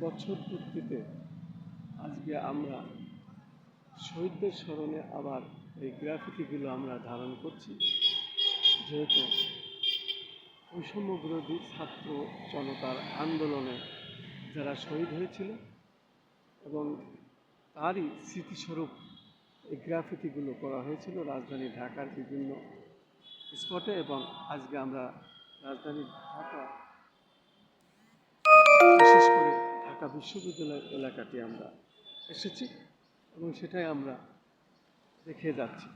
বছর পূর্তিতে আজকে আমরা শহীদদের স্মরণে আবার এই গ্রাফিতিগুলো আমরা ধারণ করছি। যেহেতু বৈষম্য বিরোধী ছাত্র জনতার আন্দোলনে যারা শহীদ হয়েছিল এবং তারই স্মৃতিস্বরূপ এই গ্রাফিতিগুলো করা হয়েছিল রাজধানী ঢাকার বিভিন্ন স্পটে এবং আজকে আমরা রাজধানী ঢাকা ঢাকা বিশ্ববিদ্যালয় এলাকাটি আমরা এসেছি এবং সেটাই আমরা দেখে যাচ্ছি।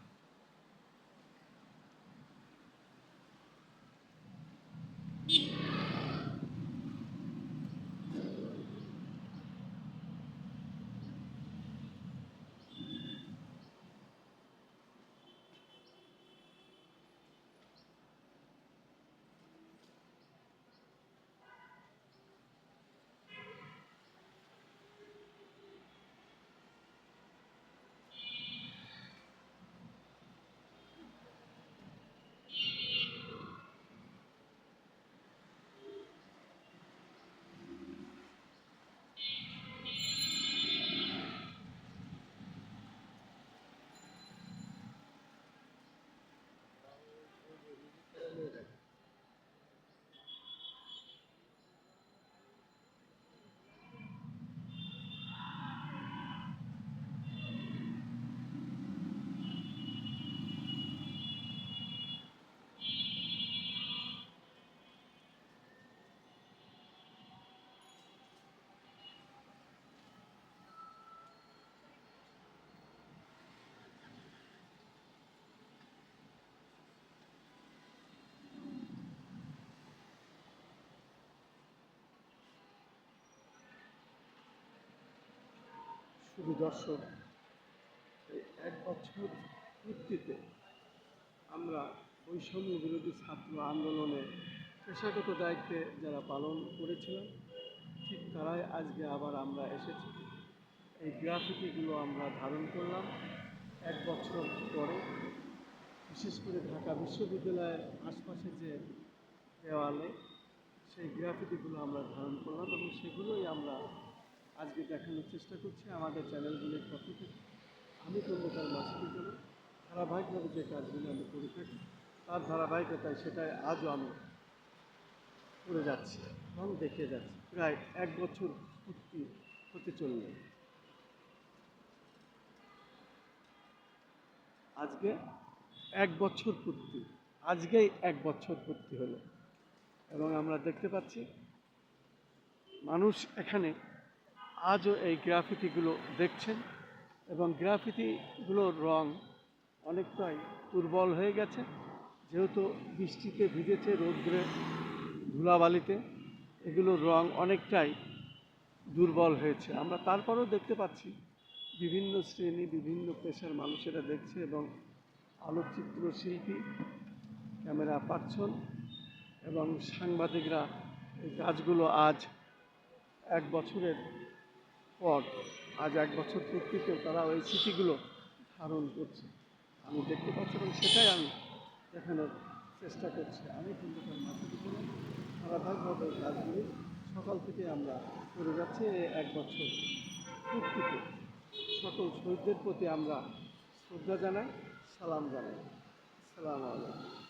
শুধু দর্শক, এই এক বছর পূর্তিতে আমরা বৈষম্য বিরোধী ছাত্র আন্দোলনে পেশাগত দায়িত্বে যারা পালন করেছিলাম, ঠিক তারাই আজকে আবার আমরা এসেছি। এই গ্রাফিতিগুলো আমরা ধারণ করলাম এক বছর পরে। বিশেষ করে ঢাকা বিশ্ববিদ্যালয়ের আশপাশে যে দেওয়ালে সেই গ্রাফিতিগুলো আমরা ধারণ করলাম এবং সেগুলোই আমরা আজকে দেখানোর চেষ্টা করছি আমাদের চ্যানেলগুলির পক্ষ থেকে। আমি খন্দকার মাসুদুল জামান ধারাবাহিকভাবে যে কাজগুলো আমি করে থাকি, তার ধারাবাহিকতায় সেটাই আজও আমি করে যাচ্ছি এবং দেখে যাচ্ছি। প্রায় এক বছর পূর্তি হতে চলবে আজকে এক বছর পূর্তি আজকেই এক বছর পূর্তি হলো। এবং আমরা দেখতে পাচ্ছি, মানুষ এখানে আজও এই গ্রাফিতিগুলো দেখছেন এবং গ্রাফিতিগুলোর রং অনেকটাই দুর্বল হয়ে গেছে। যেহেতু বৃষ্টিতে ভিজেছে রৌদ্রে ধুলাবালিতে, এগুলোর রং অনেকটাই দুর্বল হয়েছে। আমরা তারপরেও দেখতে পাচ্ছি বিভিন্ন শ্রেণি, বিভিন্ন পেশার মানুষেরা দেখছে এবং আলোকচিত্র শিল্পী ক্যামেরা পার্সন এবং সাংবাদিকরা এই কাজগুলো আজ এক বছরের পর আজ এক বছর পূর্তিতেও তারা ওই স্মৃতিগুলো ধারণ করছে। আমি দেখতে পাচ্ছি এবং সেটাই আমি দেখানোর চেষ্টা করছি। আমি কিন্তু তার মাথা ধারাবাহিকভাবে কাজগুলি সকাল থেকে আমরা করে যাচ্ছি এক বছর পূর্তিতে। সকল শহীদদের প্রতি আমরা শ্রদ্ধা জানাই, সালাম জানাই। সালাম আলাইকুম।